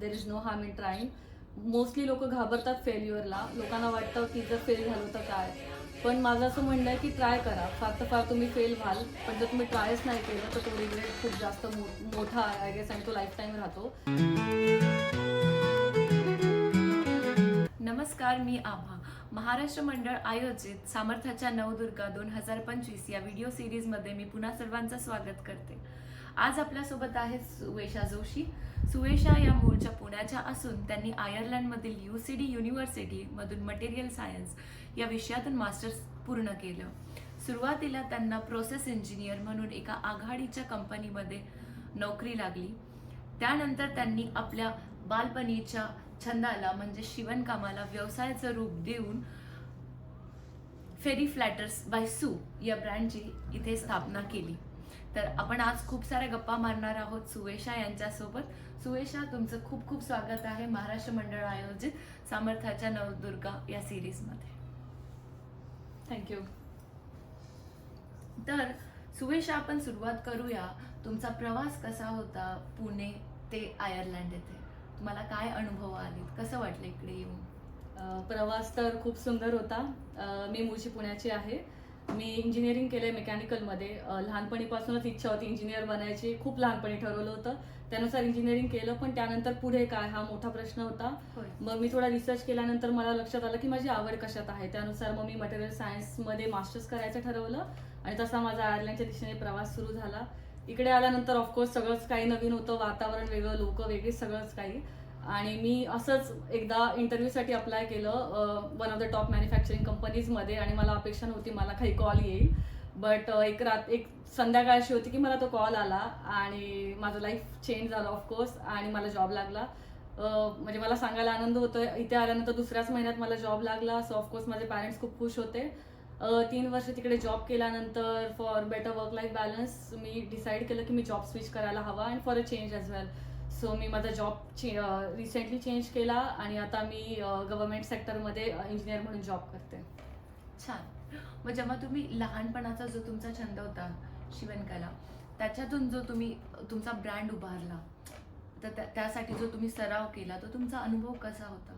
There is no harm in trying mostly लोक घाबरतात फेल्युअरला लोकांना वाटतं की जर फेल झालं तर काय? पण माझं असं म्हणणं आहे की ट्राय करा. फार तर फार तुम्ही फेल व्हाल पण जर तुम्ही ट्रायच नाही केलं तर तो रिग्रेट खूप जास्त मोठा आय गेस आणि तो लाईफ टाईम राहतो. नमस्कार मी आभा. महाराष्ट्र मंडळ आयोजित सामर्थ्याच्या नवदुर्गा दोन हजार पंचवीस या व्हिडिओ सिरीजमध्ये मी पुन्हा सर्वांचं स्वागत करते. आज आपल्यासोबत आहेत सुवेशा जोशी. सुवेशा या मूळच्या पुण्याच्या असून त्यांनी आयर्लंडमधील यू सी डी युनिव्हर्सिटीमधून मटेरियल सायन्स या विषयातून मास्टर्स पूर्ण केलं. सुरुवातीला त्यांना प्रोसेस इंजिनियर म्हणून एका आघाडीच्या कंपनीमध्ये नोकरी लागली. त्यानंतर त्यांनी आपल्या बालपणीच्या छंदाला म्हणजे शिवणकामाला व्यवसायाचं रूप देऊन फेरी फ्लॅटर्स बाय सू या ब्रँडची इथे स्थापना केली. तर आपण आज खूप साऱ्या गप्पा मारणार आहोत सुवेशा यांच्यासोबत. सुवेशा तुमचं खूप खूप स्वागत आहे महाराष्ट्र मंडळ आयोजित सामर्थ्याच्या नवदुर्गा या सिरीजमध्ये. थँक्यू तर सुवेशा आपण सुरुवात करूया. तुमचा प्रवास कसा होता पुणे ते आयर्लंड येथे? तुम्हाला काय अनुभव आले कसं वाटलं इकडे येऊन? प्रवास तर खूप सुंदर होता. मी मूळची पुण्याची आहे. मी इंजिनिअरिंग केलं आहे मेकॅनिकलमध्ये लहानपणीपासूनच इच्छा होती इंजिनियर बनायची. खूप लहानपणी ठरवलं होतं. त्यानुसार इंजिनिअरिंग केलं पण त्यानंतर पुढे काय? हा मोठा प्रश्न होता. मग मी थोडा रिसर्च केल्यानंतर मला लक्षात आलं की माझी आवड कशात आहे? त्यानुसार मग मी मटेरियल सायन्समध्ये मास्टर्स करायचं ठरवलं आणि तसा माझा आयर्लंडच्या दिशेने प्रवास सुरू झाला. इकडे आल्यानंतर ऑफकोर्स सगळंच काही नवीन होतं. वातावरण वेगळं लोक वेगळी सगळंच काही. आणि मी असंच एकदा इंटरव्ह्यूसाठी अप्लाय केलं one of the top manufacturing कंपनीजमध्ये आणि मला अपेक्षा नव्हती मला काही कॉल येईल. बट एक रात एक संध्याकाळ अशी होती की मला तो कॉल आला आणि माझं लाईफ चेंज झालं ऑफकोर्स आणि मला जॉब लागला. म्हणजे मला सांगायला आनंद होतो इथे आल्यानंतर दुसऱ्याच महिन्यात मला जॉब लागला. सो ऑफकोर्स माझे पॅरेंट्स खूप खुश होते. तीन वर्ष तिकडे जॉब केल्यानंतर for better work life balance me decide केलं की मी जॉब स्विच करायला हवा and for a change as well so मी माझा जॉब रिसेंटली चेंज केला आणि आता मी गव्हर्नमेंट सेक्टरमध्ये इंजिनियर म्हणून जॉब करते. छान. मग जेव्हा तुम्ही लहानपणाचा जो तुमचा छंद होता शिवणकला त्याच्यातून जो तुम्ही तुमचा ब्रँड उभारला तर त्या- त्यासाठी जो तुम्ही सराव केला तो तुमचा अनुभव कसा होता?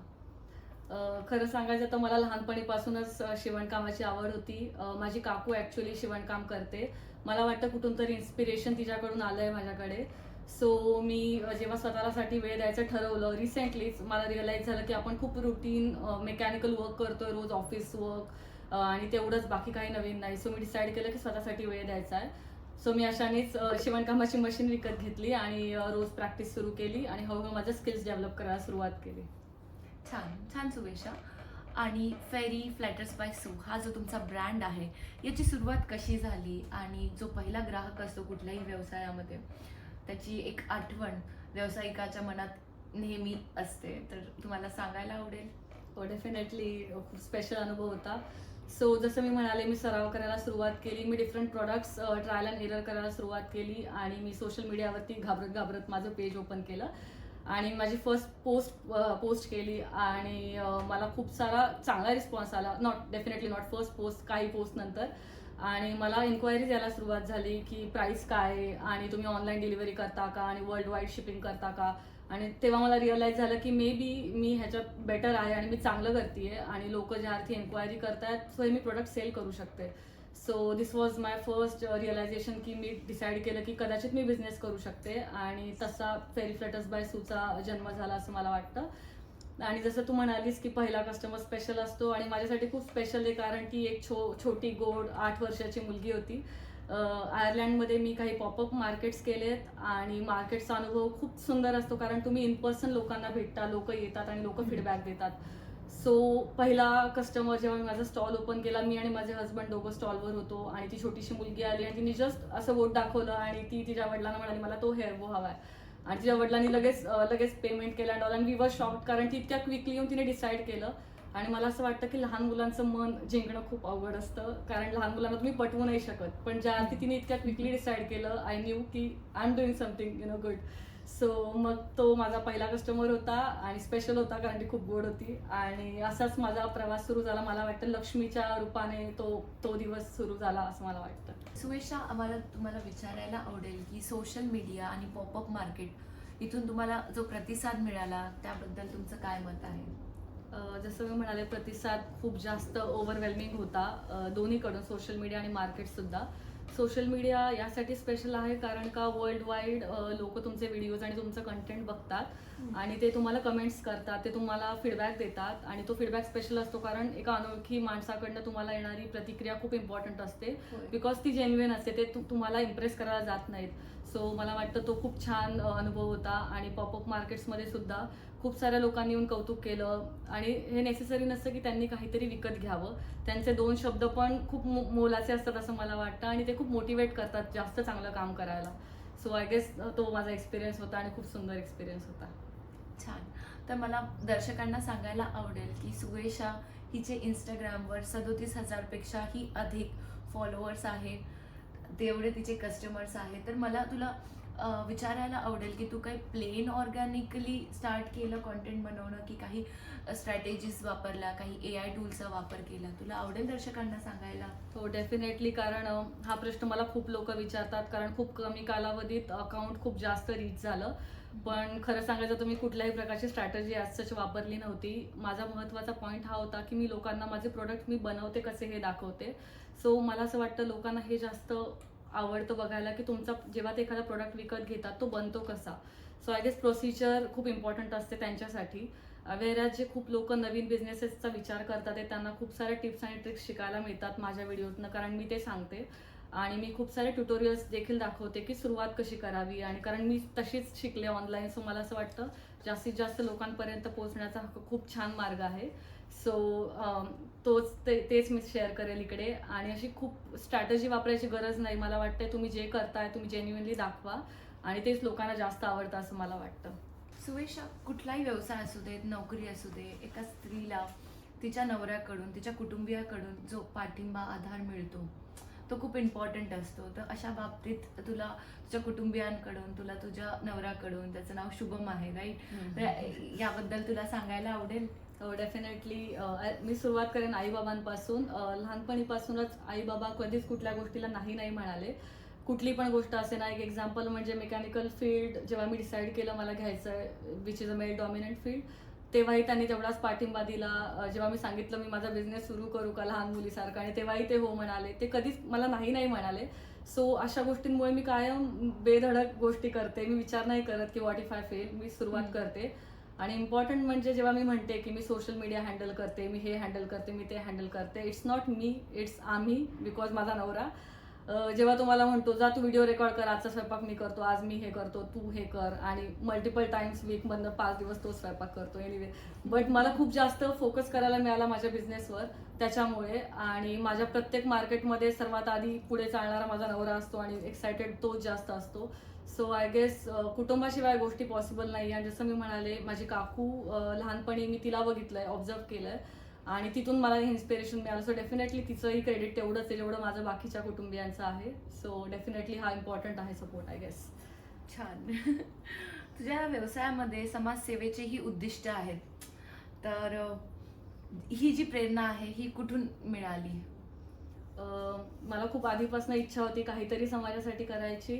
खरं सांगायचं तर मला लहानपणीपासूनच शिवणकामाची आवड होती. माझी काकू ॲक्च्युली शिवणकाम करते. मला वाटतं कुठून तरी इन्स्पिरेशन तिच्याकडून आलं आहे माझ्याकडे. सो मी जेव्हा स्वतःसाठी वेळ द्यायचं ठरवलं रिसेंटलीच मला रिअलाईज झालं की आपण खूप रुटीन मेकॅनिकल वर्क करतोय रोज ऑफिस वर्क आणि तेवढंच बाकी काही नवीन नाही. सो मी डिसाईड केलं की स्वतःसाठी वेळ द्यायचा आहे. सो मी अशानेच शिवणकामाची मशीन विकत घेतली आणि रोज प्रॅक्टिस सुरू केली आणि हळूहळू माझ्या स्किल्स डेव्हलप करायला सुरुवात केली. छान छान सुवेशा. आणि फेरी फ्लॅटर्स बाय सू हा जो तुमचा ब्रँड आहे याची सुरुवात कशी झाली आणि जो पहिला ग्राहक असतो कुठल्याही व्यवसायामध्ये? त्याची एक आठवण व्यावसायिकाच्या मनात नेहमी असते. तर तुम्हाला सांगायला आवडेल? हो डेफिनेटली खूप स्पेशल अनुभव होता. सो जसं मी म्हणाले मी सराव करायला सुरुवात केली. मी different products trial and error करायला सुरुवात केली आणि मी सोशल मीडियावरती घाबरत घाबरत माझं पेज ओपन केलं. आणि माझी फर्स्ट पोस्ट पोस्ट केली आणि मला खूप सारा चांगला रिस्पॉन्स आला. Not definitely not first post काही पोस्ट नंतर. आणि मला इन्क्वायरी द्यायला सुरुवात झाली की प्राईस काय आहे आणि तुम्ही ऑनलाईन डिलिव्हरी करता का आणि वर्ल्ड वाईड शिपिंग करता का? आणि तेव्हा मला रिअलाईज झालं की मे बी मी ह्याच्यात बेटर आहे आणि मी चांगलं करते आणि लोक ज्या अर्थी एन्क्वायरी करतायत सो हे मी प्रोडक्ट सेल करू शकते. So this was my first realisation की मी डिसाईड केलं की कदाचित मी बिझनेस करू शकते आणि तसा फेरी फ्लटर्स बाय सूचा जन्म झाला असं मला वाटतं. आणि जसं तू म्हणालीस की पहिला कस्टमर स्पेशल असतो आणि माझ्यासाठी खूप स्पेशल आहे कारण ती एक छो छोटी गोड आठ वर्षाची मुलगी होती. आयर्लंडमध्ये मी काही पॉपअप मार्केट्स केलेत आणि मार्केटचा अनुभव खूप सुंदर असतो कारण तुम्ही इन पर्सन लोकांना भेटता लोक येतात आणि लोक फीडबॅक देतात. सो पहिला कस्टमर जेव्हा मी माझा स्टॉल ओपन केला मी आणि माझे हस्बंड दोघं स्टॉलवर होतो आणि ती छोटीशी मुलगी आली आणि तिने जस्ट असं बोट दाखवलं आणि ती तिच्या वडिलांना म्हणाली मला तो हेअर बो हवा आहे आणि तिच्या वडिलांनी लगेच लगेच पेमेंट केलं आणि ऑल वी वर शॉप कारण ती इतक्या क्विकली येऊन तिने डिसाईड केलं. आणि मला असं वाटतं की लहान मुलांचं मन जिंकणं खूप अवघड असतं. कारण लहान मुलांना तुम्ही पटवू नाही शकत. पण ज्या अर्थी तिने इतक्या क्विकली डिसाईड केलं आय न्यू की I am doing something you know good so मग तो माझा पहिला कस्टमर होता आणि स्पेशल होता कारण ती खूप गोड होती. आणि असाच माझा प्रवास सुरू झाला. मला वाटतं लक्ष्मीच्या रूपाने तो तो दिवस सुरू झाला असं मला वाटतं. सुवेशा आम्हाला तुम्हाला विचारायला आवडेल की सोशल मीडिया आणि पॉपअप मार्केट इथून तुम्हाला जो प्रतिसाद मिळाला त्याबद्दल तुमचं काय मत आहे? जसं मी म्हणाले प्रतिसाद खूप जास्त ओव्हरवेल्मिंग होता. दोन्हीकडून सोशल मीडिया आणि मार्केटसुद्धा सोशल मीडिया यासाठी स्पेशल आहे कारण का वर्ल्ड वाईड लोक तुमचे व्हिडिओज आणि तुमचं कंटेंट बघतात आणि ते तुम्हाला कमेंट्स करतात ते तुम्हाला फीडबॅक देतात आणि तो फीडबॅक स्पेशल असतो कारण एका अनोळखी माणसाकडनं तुम्हाला येणारी प्रतिक्रिया खूप इम्पॉर्टंट असते. बिकॉज ती जेन्युइन असते ते तुम्हाला इम्प्रेस करायला जात नाहीत. सो मला वाटतं तो खूप छान अनुभव होता आणि पॉपअप मार्केट्समध्ये सुद्धा खूप साऱ्या लोकांनी येऊन कौतुक केलं आणि हे नेसेसरी नसतं की त्यांनी काहीतरी विकत घ्यावं. त्यांचे दोन शब्द पण खूप मो- मोलाचे असतात असं मला वाटतं आणि ते खूप मोटिवेट करतात जास्त चांगलं काम करायला. सो आय गेस तो माझा एक्सपिरियन्स होता आणि खूप सुंदर एक्सपिरियन्स होता. छान. तर मला दर्शकांना सांगायला आवडेल की सुवेशा हिचे इंस्टाग्रामवर सदोतीस हजारपेक्षाही अधिक फॉलोअर्स आहेत तेवढे तिचे कस्टमर्स आहेत. तर मला तुला विचारायला आवडेल की तू काही प्लेन ऑर्गॅनिकली स्टार्ट केलं कॉन्टेंट बनवणं की काही स्ट्रॅटेजीज वापरल्या काही ए आय टूलचा वापर केला? तुला आवडेल दर्शकांना सांगायला? हो डेफिनेटली कारण हा प्रश्न मला खूप लोक विचारतात. कारण खूप कमी कालावधीत अकाउंट खूप जास्त रीच झालं. पण खरं सांगायचं तर मी कुठल्याही प्रकारची स्ट्रॅटजी आज सच वापरली नव्हती. माझा महत्त्वाचा पॉईंट हा होता की मी लोकांना माझे प्रोडक्ट मी बनवते कसे हे दाखवते. सो मला असं वाटतं लोकांना हे जास्त आवडतं बघायला की तुमचा जेव्हा ते एखादा प्रोडक्ट विकत घेतात तो बनतो कसा? सो आय गेस प्रोसिजर खूप इम्पॉर्टंट असते त्यांच्यासाठी. Uh, वेराज जे खूप लोक नवीन बिझनेसेसचा विचार करतात ते त्यांना खूप साऱ्या टिप्स आणि ट्रिक्स शिकायला मिळतात माझ्या व्हिडिओतनं कारण मी ते सांगते. आणि मी खूप सारे ट्युटोरियल्स देखील दाखवते की सुरुवात कशी करावी आणि कारण मी तशीच शिकले ऑनलाईन सो मला असं वाटतं जास्तीत जास्त लोकांपर्यंत पोहोचण्याचा हा खूप छान मार्ग आहे. सो तोच ते तेच मी शेअर करेल इकडे. आणि अशी खूप स्ट्रॅटजी वापरायची गरज नाही. मला वाटतं तुम्ही जे करताय तुम्ही जेन्युनली दाखवा. आणि तेच लोकांना जास्त आवडतं असं मला वाटतं. सुवेशा कुठलाही व्यवसाय असू दे नोकरी असू दे एका स्त्रीला तिच्या नवऱ्याकडून तिच्या कुटुंबियाकडून जो पाठिंबा आधार मिळतो तो खूप इम्पॉर्टंट असतो. तर अशा बाबतीत तुला तुझ्या कुटुंबियांकडून तुला तुझ्या नवऱ्याकडून त्याचं नाव शुभम आहे राईट तर याबद्दल तुला सांगायला आवडेल? हो डेफिनेटली मी सुरुवात करेन आईबाबांपासून. लहानपणीपासूनच आई बाबा कधीच कुठल्या गोष्टीला नाही नाही म्हणाले. कुठली पण गोष्ट असे ना एक एक्झाम्पल म्हणजे मेकॅनिकल फील्ड जेव्हा मी डिसाईड केलं मला घ्यायचं आहे which is a male dominant field तेव्हाही त्यांनी तेवढाच पाठिंबा दिला. जेव्हा मी सांगितलं मी माझा बिझनेस सुरू करू का लहान मुलीसारखा? आणि तेव्हाही ते हो म्हणाले. ते कधीच मला नाही नाही म्हणाले. सो अशा गोष्टींमुळे मी कायम बेधडक गोष्टी करते. मी विचार नाही करत की व्हॉट इफ आय फेल मी सुरुवात. करते. आणि इम्पॉर्टंट म्हणजे जेव्हा मी म्हणते की मी सोशल मीडिया हँडल करते मी हे हँडल करते मी ते हँडल करते इट्स नॉट मी इट्स आम्ही बिकॉज माझा नवरा जेव्हा तुम्हाला म्हणतो जा तू व्हिडिओ रेकॉर्ड कर आजचा स्वयंपाक मी करतो आज मी हे करतो तू हे कर. आणि मल्टिपल टाइम्स वीकमधनं पाच दिवस तो स्वयंपाक करतो एनिवे बट मला खूप जास्त फोकस करायला मिळाला माझ्या बिझनेसवर त्याच्यामुळे. आणि माझ्या प्रत्येक मार्केटमध्ये सर्वात आधी पुढे चालणारा माझा नवरा असतो आणि एक्सायटेड तोच जास्त असतो. सो आय गेस कुटुंबाशिवाय गोष्टी पॉसिबल नाही आणि जसं मी म्हणाले माझी काकू लहानपणी मी तिला बघितलंय ऑब्झर्व केलंय. आणि तिथून मला हे इन्स्पिरेशन मिळालं. सो डेफिनेटली तिचंही क्रेडिट तेवढंच आहे जेवढं माझं बाकीच्या कुटुंबियांचं आहे. सो डेफिनेटली हा इम्पॉर्टंट आहे सपोर्ट आय गेस छान. तुझ्या व्यवसायामध्ये समाजसेवेचेही उद्दिष्ट आहेत. तर ही जी प्रेरणा आहे ही कुठून मिळाली? मला खूप आधीपासून इच्छा होती काहीतरी समाजासाठी करायची.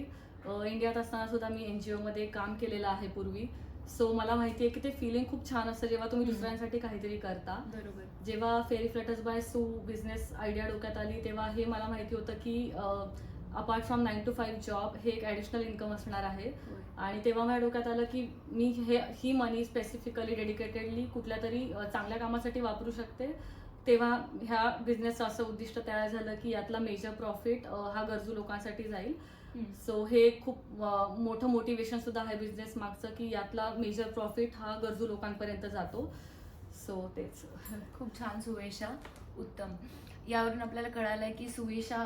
इंडियात असताना सुद्धा मी एन जी ओमध्ये काम केलेलं आहे पूर्वी. सो मला माहिती आहे की ते फिलिंग खूप छान असतं जेव्हा तुम्ही. दुसऱ्यांसाठी काहीतरी करता. बरोबर. जेव्हा fairy flutters by Su business idea डोक्यात आली तेव्हा हे मला माहिती होतं की apart from nine to five job हे एक ॲडिशनल इन्कम असणार आहे. आणि तेव्हा माझ्या डोक्यात आलं की मी हे ही मनी स्पेसिफिकली डेडिकेटेडली कुठल्या तरी चांगल्या कामासाठी वापरू शकते. तेव्हा ह्या बिझनेसचं असं उद्दिष्ट तयार झालं की यातला मेजर प्रॉफिट हा गरजू लोकांसाठी जाईल. सो हे खूप मोठं मोटिवेशन सुद्धा आहे बिझनेस मागचं की यातला मेजर प्रॉफिट हा गरजू लोकांपर्यंत जातो. सो तेच. खूप छान सुवेशा. उत्तम. यावरून आपल्याला कळालंय की सुवेशा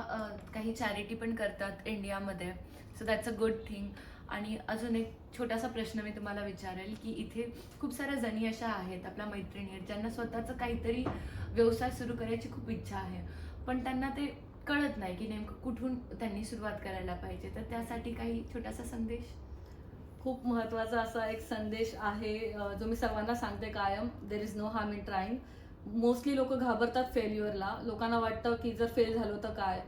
काही चॅरिटी पण करतात इंडियामध्ये so that's a good thing आणि अजून एक छोटासा प्रश्न मी तुम्हाला विचारेल की इथे खूप साऱ्या जणी अशा आहेत आपल्या मैत्रिणी आहेत ज्यांना स्वतःचं काहीतरी व्यवसाय सुरू करायची खूप इच्छा आहे. पण त्यांना ते कळत नाही की नेमकं कुठून त्यांनी सुरुवात करायला पाहिजे. तर त्यासाठी काही छोटासा संदेश? खूप महत्त्वाचा असा एक संदेश आहे जो मी सर्वांना सांगते कायम. There is no harm in trying mostly लोक घाबरतात फेल्युअरला लोकांना वाटतं की जर फेल झालो तर काय?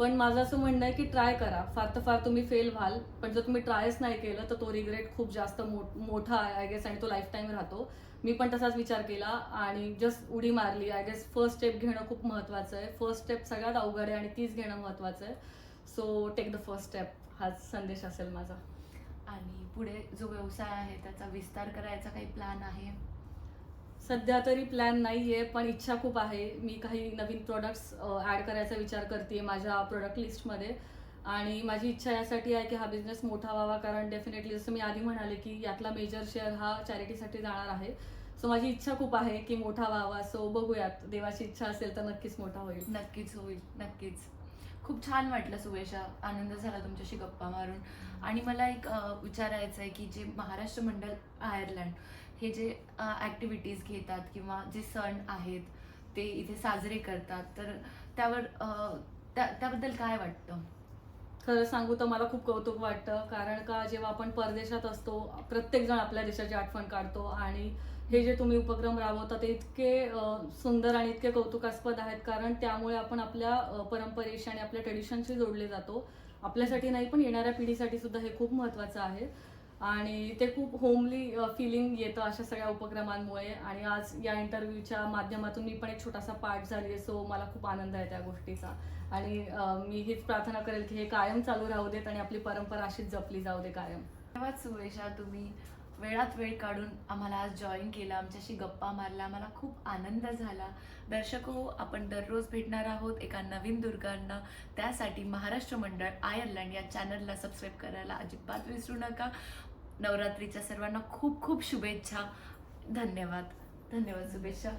पण माझं असं म्हणणं आहे की ट्राय करा. फार तर फार तुम्ही फेल व्हाल पण जर तुम्ही ट्रायच नाही केलं तर तो रिग्रेट खूप जास्त मोठा आहे आय गेस आणि तो लाईफ टाईम राहतो. मी पण तसाच विचार केला आणि जस्ट उडी मारली. आय गेस फर्स्ट स्टेप घेणं खूप महत्त्वाचं आहे. फर्स्ट स्टेप सगळ्यात अवघड आहे आणि तीच घेणं महत्त्वाचं आहे. So take the first step हाच संदेश असेल माझा. आणि पुढे जो व्यवसाय आहे त्याचा विस्तार करायचा काही प्लॅन आहे? सध्या तरी प्लॅन नाही आहे पण इच्छा खूप आहे. मी काही नवीन प्रोडक्ट्स ॲड करायचा विचार करते माझ्या प्रोडक्ट लिस्टमध्ये आणि माझी इच्छा यासाठी आहे की हा बिझनेस मोठा व्हावा कारण डेफिनेटली जसं मी आधी म्हणाले की यातला मेजर शेअर हा चॅरिटीसाठी जाणार आहे. सो माझी इच्छा खूप आहे की मोठा व्हावा. सो बघूयात. देवाची इच्छा असेल तर नक्कीच मोठा होईल. नक्कीच होईल. नक्कीच. खूप छान वाटलं सुवेशा. आनंद झाला तुमच्याशी गप्पा मारून. आणि मला एक विचारायचं आहे की जे महाराष्ट्र मंडळ आयर्लंड हे जे ॲक्टिव्हिटीज घेतात किंवा जे सण आहेत ते इथे साजरे करतात तर त्यावर त्या- त्याबद्दल काय वाटतं? खरं सांगू तर मला खूप कौतुक वाटतं कारण का जेव्हा आपण परदेशात असतो प्रत्येकजण आपल्या देशाची आठवण काढतो आणि हे जे तुम्ही उपक्रम राबवता ते इतके सुंदर आणि इतके कौतुकास्पद आहेत कारण त्यामुळे आपण आपल्या परंपरेशी आणि आपल्या ट्रेडिशनशी जोडले जातो. आपल्यासाठी नाही पण येणाऱ्या पिढीसाठी सुद्धा हे खूप महत्त्वाचं आहे. आणि ते खूप होमली फिलिंग येतं अशा सगळ्या उपक्रमांमुळे. आणि आज या इंटरव्ह्यूच्या माध्यमातून मी पण एक छोटासा पार्ट झाली आहे सो मला खूप आनंद आहे त्या गोष्टीचा. आणि मी हीच प्रार्थना करेल की हे कायम चालू राहू देत आणि आपली परंपरा अशीच जपली जाऊ दे कायम. धन्यवाद सुरेशा तुम्ही वेळात वेळ काढून आम्हाला आज जॉईन केलं आमच्याशी गप्पा मारला आम्हाला खूप आनंद झाला. दर्शक हो आपण दररोज भेटणार आहोत एका नवीन दुर्गांना. त्यासाठी महाराष्ट्र मंडळ आयर्लंड या चॅनलला सबस्क्राईब करायला अजिबात विसरू नका. नवरात्रीच्या सर्वांना खूप खूप शुभेच्छा. धन्यवाद. धन्यवाद शुभेच्छा.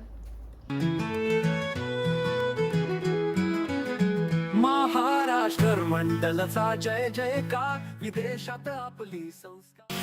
महाराष्ट्र मंडलचा जय जय का विदेशात आपली संस्कार